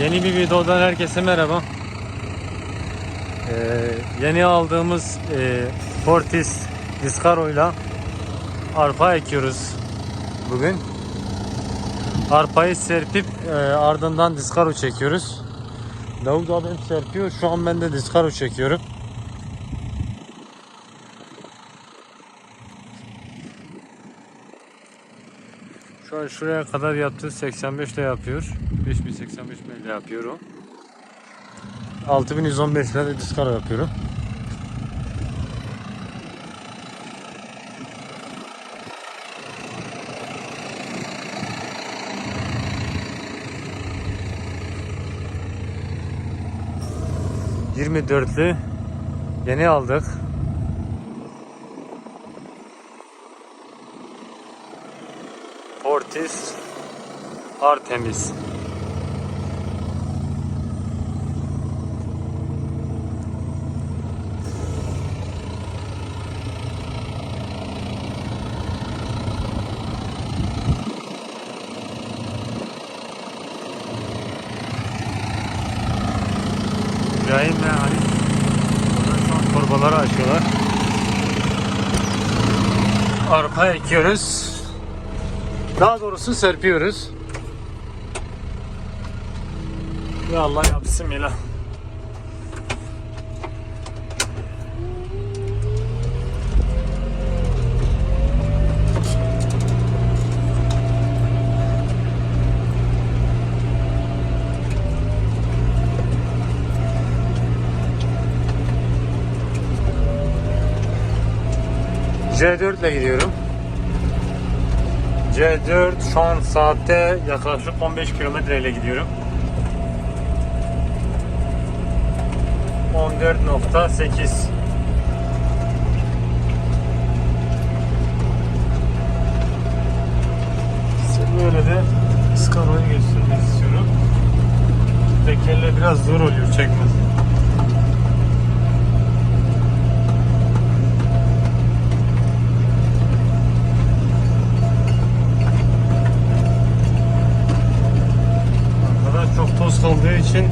Yeni bir videodan herkese merhaba. Ee, yeni aldığımız e, Fortis Discaro ile arpa ekiyoruz bugün. Arpayı serpip e, ardından Discaro çekiyoruz. Davut abim serpiyor. Şu an ben de Discaro çekiyorum. Şu an şuraya kadar yaptı. 85 ile yapıyor. 5085 ile yapıyor o. 6115 ile de diskara yapıyorum. Yirmi dörtlü yeni aldık. Fortis Artemis. İbrahim ve Halit Onlar şu an torbaları açıyorlar. Arpa ekiyoruz. Daha doğrusu serpiyoruz. Ya Allah ya Bismillah. C4 ile gidiyorum. C4 şu an saatte yaklaşık 15 kilometre ile gidiyorum. 14.8 Size böyle de skaroyu göstermek istiyorum. Tekerle biraz zor oluyor çekmesi. Toz kaldığı için eee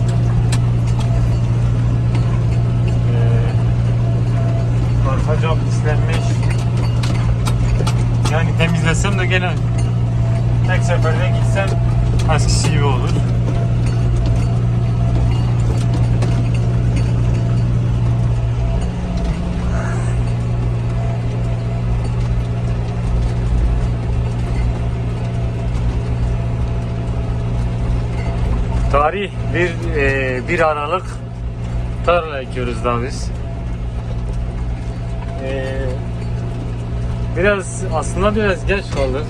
arka cam pislenmiş. Yani temizlesem de gene tek seferde gitsem eskisi gibi olur. Tarih 1 e, 1 Aralık tarla ekiyoruz daha biz. E, biraz aslında biraz geç kaldık.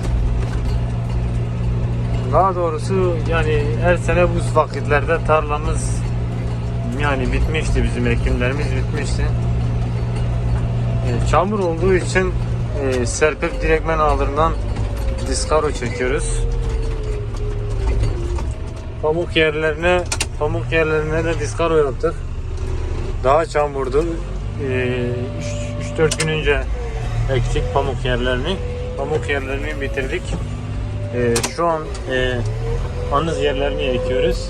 Daha doğrusu yani her sene bu vakitlerde tarlamız yani bitmişti bizim ekimlerimiz bitmişti. E, çamur olduğu için e, serpip direkmen ağlarından diskaro çekiyoruz. Pamuk yerlerine pamuk yerlerine de diskaro yaptık. Daha çamurdu. Ee, 3-4 gün önce ektik pamuk yerlerini. Pamuk yerlerini bitirdik. Ee, şu an e, anız yerlerini ekiyoruz.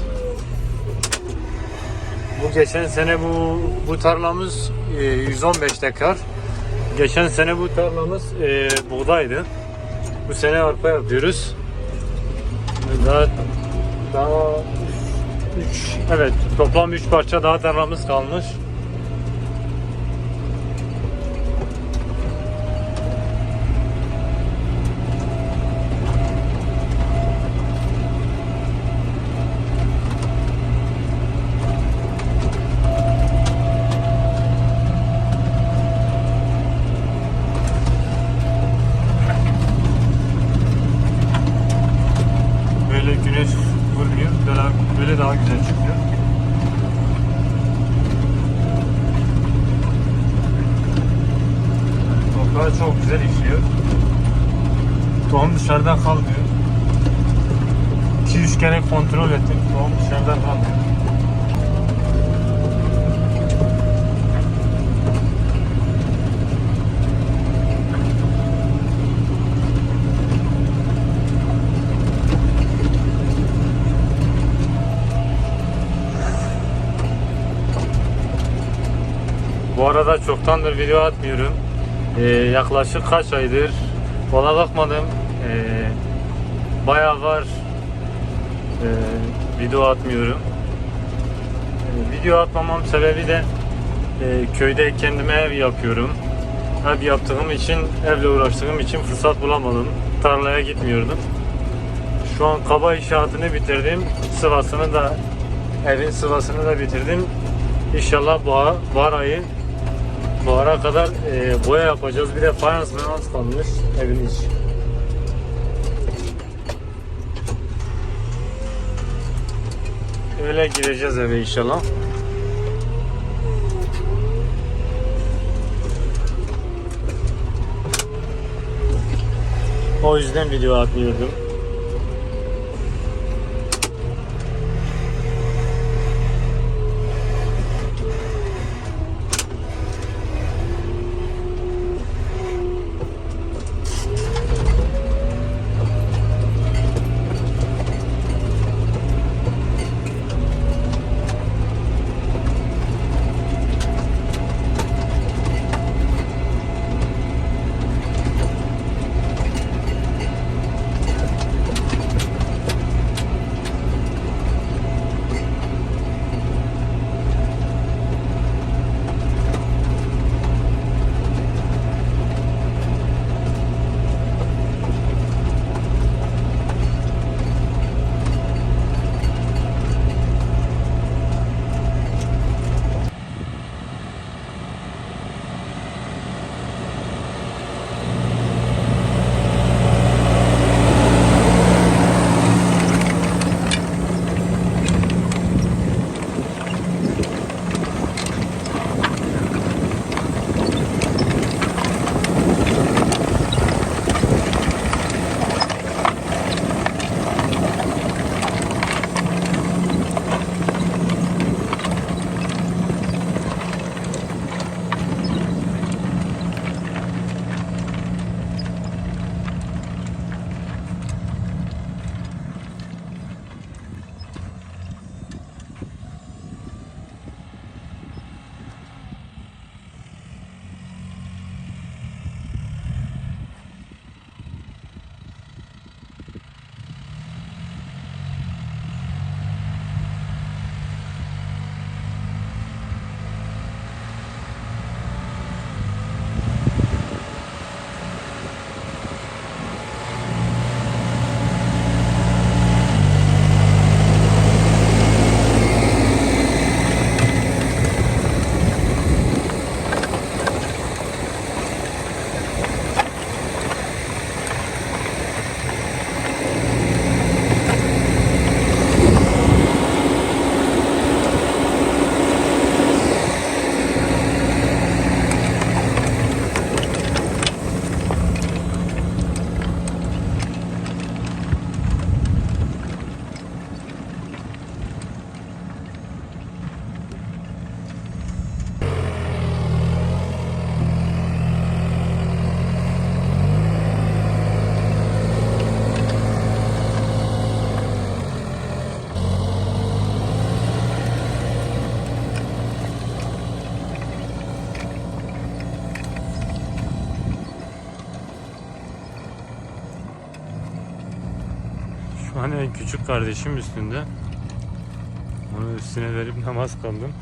Bu geçen sene bu bu tarlamız e, 115 dekar. Geçen sene bu tarlamız e, buğdaydı. Bu sene arpa yapıyoruz. Daha daha 3 evet toplam 3 parça daha tarlamız kalmış. Daha güzel çıkıyor. Toprağı çok güzel işliyor. Tohum dışarıdan kalmıyor. 2-3 kere kontrol ettim. Tohum dışarıdan kalmıyor. Çoktandır video atmıyorum. Ee, yaklaşık kaç aydır ona bakmadım. Ee, bayağı var ee, video atmıyorum. Ee, video atmamam sebebi de e, köyde kendime ev yapıyorum. Ev yaptığım için, evle uğraştığım için fırsat bulamadım. Tarlaya gitmiyordum. Şu an kaba inşaatını bitirdim. Sıvasını da evin sıvasını da bitirdim. İnşallah bahar, bahar ayı bahara kadar e, boya yapacağız. Bir de fayans fayans kalmış evin içi. Öyle gireceğiz eve inşallah. O yüzden video atmıyordum. En küçük kardeşim üstünde. Onu üstüne verip namaz kıldım.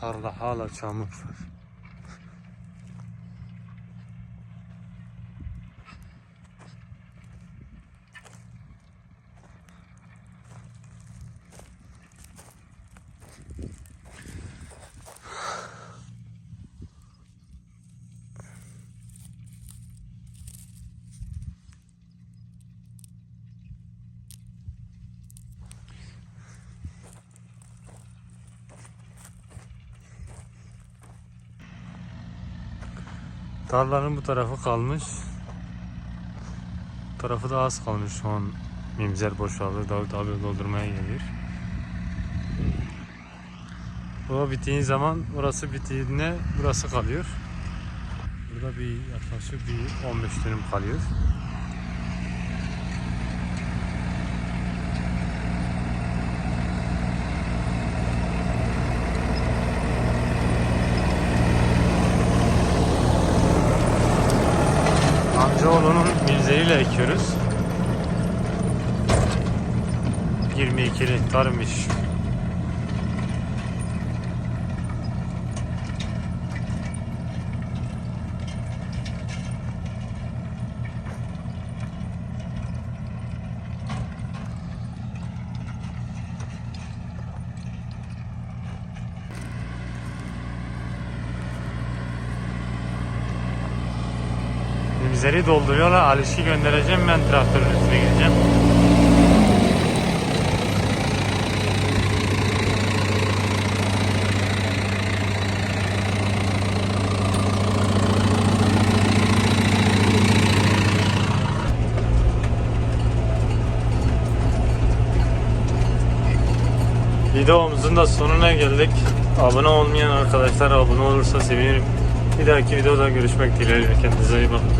Tarla hala çamur var. Tarlanın bu tarafı kalmış. Bu tarafı da az kalmış şu an. Mimzer boşaldı. Davut abi doldurmaya geliyor. O bittiği zaman burası bittiğinde burası kalıyor. Burada bir yaklaşık bir 15 dönüm kalıyor. Amcaoğlu'nun mimzeriyle ekiyoruz. 22'li tarım iş. Mimzeri dolduruyorlar. Aliş'i göndereceğim. Ben traktörün üstüne gideceğim. Videomuzun da sonuna geldik. Abone olmayan arkadaşlar abone olursa sevinirim. Bir dahaki videoda görüşmek dileğiyle. Kendinize iyi bakın.